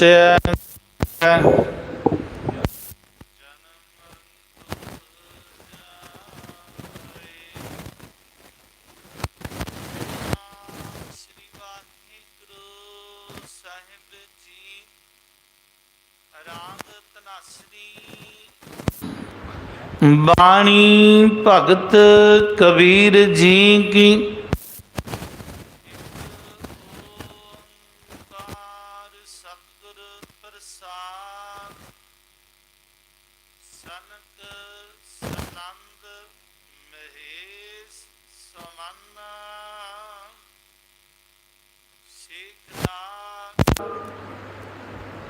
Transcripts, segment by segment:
ਦੱਸਿਆ ਸ੍ਰੀ ਵਾਹਿਗੁਰੂ ਸਾਹਿਬ ਜੀ ਰਾਗ ਬਾਣੀ ਭਗਤ ਕਬੀਰ ਜੀ ਕੀ ਪ੍ਰਸਾਦ ਸਨਕ ਸਨੰਦ ਮਹੇਸ਼ ਸਮੰਨਾ ਸ਼ੇਖਨਾਥ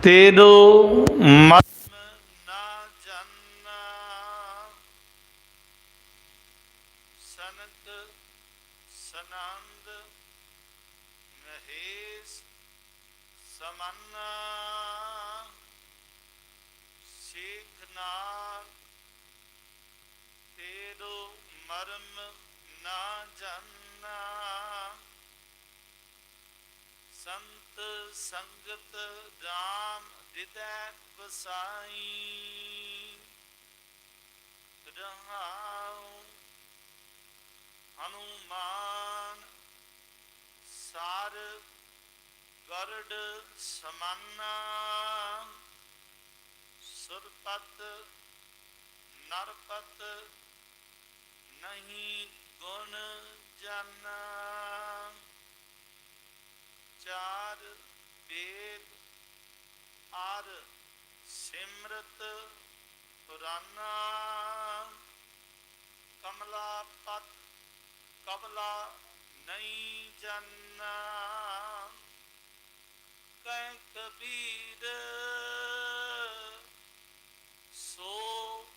ਤੇਰੋ ਮਤ ਸਨੰਦ ਮਹੇਸ਼ ਸਮੰਨਾ ਸ਼ੇਖਨਾਥ ਤੇਰੋ ਮਰਮ ਨਾ ਜੰਨਾ ਸੰਤ ਸੰਗਤ ਰਾਮ ਹਿਦੈ ਵਸਾਈ। ਰਹਾਉ ਹਨੂਮਾਨ ਸਾਰ ਗਰੜ ਸਮਾਨਾ ਸੁਰਪਤ ਨਰਪਤ ਨਹੀਂ ਗੁਣ ਜਾਨਾ। ਚਾਰ ਵੇਦ ਆਰ ਸਿਮਰਤ ਪੁਰਾਨਾ। ਕਮਲਾ ਪਤ ਕਬਲਾ ਨਹੀਂ ਜਾਨਾ। ਕਹਿ ਕਬੀਰ, ਸੋ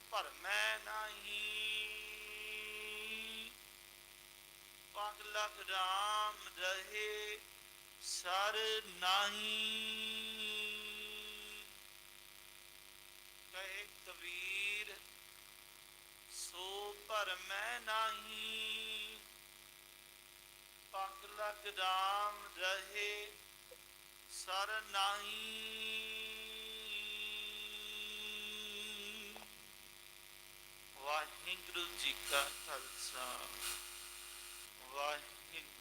ਭਰਮੈ ਨਹੀਂ। ਪਗ ਲਗ ਰਾਮ ਰਹੇ, ਸਰ ਨਹੀਂ। ਕਹੇ ਕਬੀਰ, ਸੋ ਭਰਮੈ ਨਹੀਂ। ਪਗ ਲਗ ਰਾਮ ਰਹੇ ਸਰ ਨਹੀਂ। ਵਾਹਿਗੁਰੂ ਜੀ ਕਾ ਖਾਲਸਾ। ਵਾਹਿਗੁਰੂ